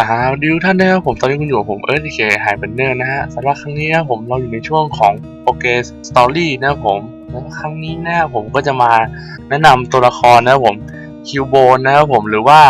วัสดีทุกท่านนะครับผมตอนนี้คุณอยู่กับผมเอิร์ธเคไฮเบนเนอร์นะฮะสำหรับครั้งนี้นะผมเราอยู่ในช่วงของโปเกสสตอรี่นะผมแล้วครั้งนี้นะครับผมก็จะมาแนะนำตัวละครนะผมคิวโบนนะครับผมหรือว่า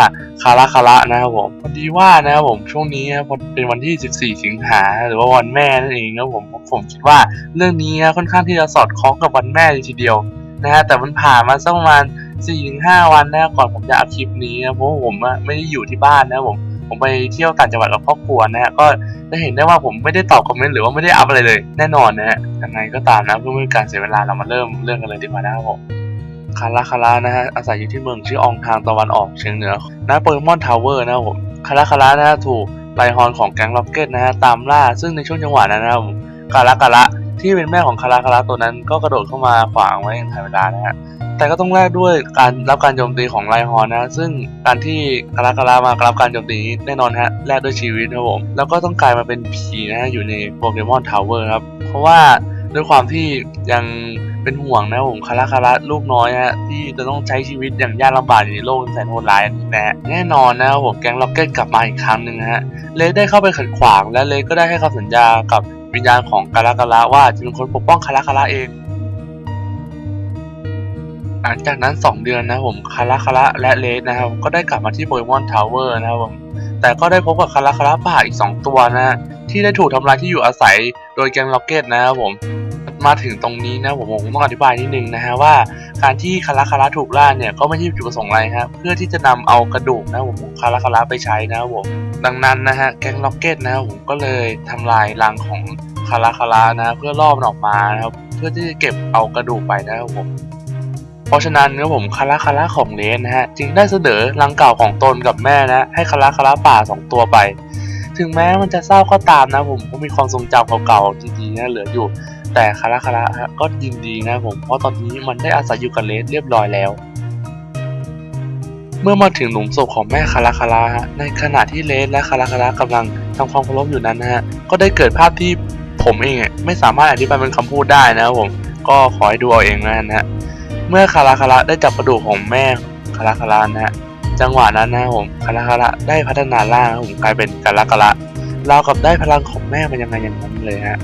คาราคาระนะครับผมพอดีว่านะครับผมช่วงนี้นะเป็นวันที่ 14 สิงหาหรือว่าวันแม่นั่นเองนะครับผมผมคิดว่าเรื่องนี้นะค่อนข้างที่จะสอดคล้องกับวันแม่เลยทีเดียวนะฮะแต่มันผ่านมาสักประมาณสี่ห้าวันนะก่อนผมจะอัพคลิปนี้นะเพราะว่าผมไม่ได้อยู่ที่บ้านนะผม ผมไปเที่ยวต่างจังหวัดกับครอบครัวนะฮะก็จะเห็นได้ว่าผมไม่ได้ตอบคอมเมนต์หรือว่าไม่ได้อัพอะไรเลย แน่นอนนะฮะยังไงก็ตามนะเพื่อไม่ให้การเสียเวลาเรามาเริ่มเรื่องกันเลยดีกว่านะครับผมคาราคารานะฮะอาศัยอยู่ที่เมืองชื่ออองทางตะวันออกเฉียงเหนือณโปเกมอนทาวเวอร์นะครับผมคาราคารานะฮะถูกไลฮอนของแก๊งล็อกเก็ตนะฮะตามล่าซึ่งในช่วงจังหวะนั้นนะครับผมคาราคาระ ที่เป็นแม่ของคาราคาระตัวนั้นก็กระโดดเข้ามาขวางไว้อย่างทันเวลานะฮะแต่ก็ต้องแลกด้วยการรับการโจมตีของไลฮอนนะซึ่งการที่คาราคารามารับการโจมตีแน่นอนฮะแลกด้วยชีวิตนะครับผมแล้วก็ต้องกลายมาเป็นผีนะฮะอยู่ในโปเกมอนทาวเวอร์ครับเพราะว่าด้วยความที่ยังเป็นห่วงนะผมคาราคาระลูกน้อยฮะที่จะต้องใช้ชีวิตอย่างยากลำบากอยู่ในโลกแสนโหดร้ายนี้นะฮะแน่นอนนะครับผมแก๊งล็อกเก็ตกลับมาอีกครั้งหนึ่งฮะเลสได้เข้าไปขัดขวางและเลสก็ได้ให้คำสัญญากับ วิญญาณของคาราคาระว่าจะเป็นคนปกป้องคาราคาระเอง หลังจากนั้น 2 เดือนนะผมคาราคาระและเลสนะครับก็ได้กลับมาที่โปเกมอนทาวเวอร์นะครับผมแต่ก็ได้พบกับคาราคาระป่าอีก 2 ตัวนะ ที่ได้ถูกทำลายที่อยู่อาศัยโดยแกงล็อกเก็ตนะครับผมมาถึงตรงนี้นะผมผมต้องอธิบายนิดนึงนะฮะว่าการที่คาราคาระถูกล่าเนี่ยก็ไม่ใช่จุดประสงค์อะไรครับเพื่อที่จะนำเอากระดูกนะผมคาราคาระไปใช้นะครับผม ดังนั้นนะฮะแก๊งล็อกเก็ตนะครับผมก็เลยทำลายรังของคาราคารานะเพื่อล่อมันออกมานะครับเพื่อที่จะเก็บเอากระดูกไปนะครับผมเพราะฉะนั้นนะครับผมคาราคาราของเลนนะฮะจึงได้เสนอรังเก่าของตนกับแม่นะให้คาราคาราป่าสองตัวไป ถึงแม้มันจะเศร้าก็ตามนะผมก็มีความทรงจำเก่าๆดีๆนะเหลืออยู่ แต่คาราคาราก็ยินดีนะผมเพราะตอนนี้มันได้อาศัยอยู่กับเลนเรียบร้อยแล้ว เมื่อมาถึงหลุมศพของแม่คาราคาราฮะในขณะที่เลสและคาราคารากำลังทำความเคารพอยู่นั้นนะฮะก็ได้เกิดภาพที่ผมเองไม่สามารถอธิบายเป็นคำพูดได้นะครับผมก็ขอให้ดูเอาเองนะฮะเมื่อคาราคาระได้จับกระดูกของแม่คาราคาระนะฮะจังหวะนั้นนะผมคาราคาระได้พัฒนาร่างนะผมกลายเป็นกาลาการะเรากับได้พลังของแม่มันยังไงอย่างนั้นเลยฮะ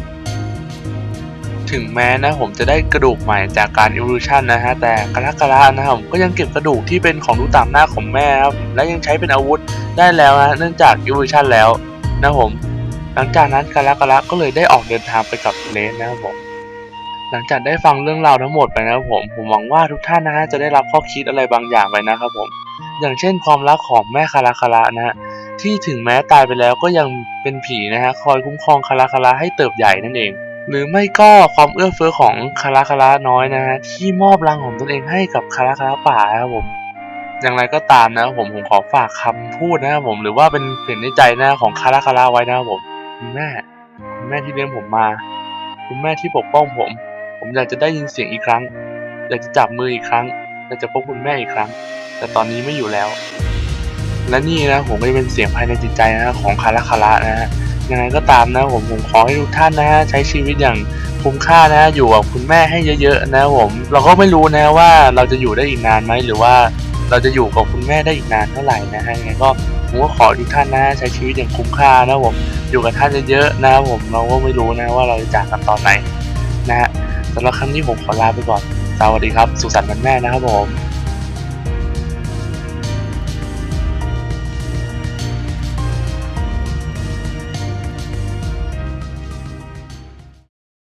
ถึงแม้นะผมจะได้กระดูกใหม่จากการ evolution นะฮะ แต่กาลากระนะครับผมก็ยังเก็บกระดูกที่เป็นของดูตามหน้าของแม่ครับและยังใช้เป็นอาวุธได้แล้วนะเนื่องจาก evolution แล้วนะผม หลังจากนั้นกาลากระก็เลยได้ออกเดินทางไปกับเลนนะครับผมหลังจากได้ฟังเรื่องราวทั้งหมดไปนะครับผมผมหวังว่าทุกท่านนะฮะจะได้รับข้อคิดอะไรบางอย่างไปนะครับผม อย่างเช่นความรักของแม่คาราคาระนะฮะที่ถึงแม้ตายไปแล้วก็ยังเป็นผีนะฮะคอยคุ้มครองคาราคาระให้เติบใหญ่นั่นเอง หรือไม่ก็ความเอื้อเฟื้อของคาราคาระน้อยนะฮะที่มอบรังของตนเองให้กับคาราคาระป่าครับผมอย่างไรก็ตามนะผมผมขอฝากคำพูดนะครับผมหรือว่าเป็นเสียงในใจนะของคาราคาระไว้นะครับผมคุณแม่คุณแม่ที่เลี้ยงผมมา คุณแม่ที่ปกป้องผม ผมอยากจะได้ยินเสียงอีกครั้ง อยากจะจับมืออีกครั้งอยากจะพบคุณแม่อีกครั้ง แต่ตอนนี้ไม่อยู่แล้ว และนี่นะผมก็จะเป็นเสียงภายในจิตใจนะของคาราคาระนะฮะ ยังไงก็ตามนะผมผมขอให้ทุกท่านนะฮะใช้ชีวิตอย่างคุ้มค่านะ อยู่กับคุณแม่ให้เยอะๆนะผมเราก็ไม่รู้นะว่าเราจะอยู่ได้อีกนานไหมหรือว่าเราจะอยู่กับคุณแม่ได้อีกนานเท่าไหร่นะฮะยังไงก็ผมก็ขอทุกท่านนะใช้ชีวิตอย่างคุ้มค่านะผมอยู่กับท่านเยอะๆนะผมเราก็ไม่รู้นะว่าเราจะจากกันตอนไหนนะฮะสำหรับครั้งนี้ผมขอลาไปก่อนสวัสดีครับ สุขสันต์วันแม่นะครับผม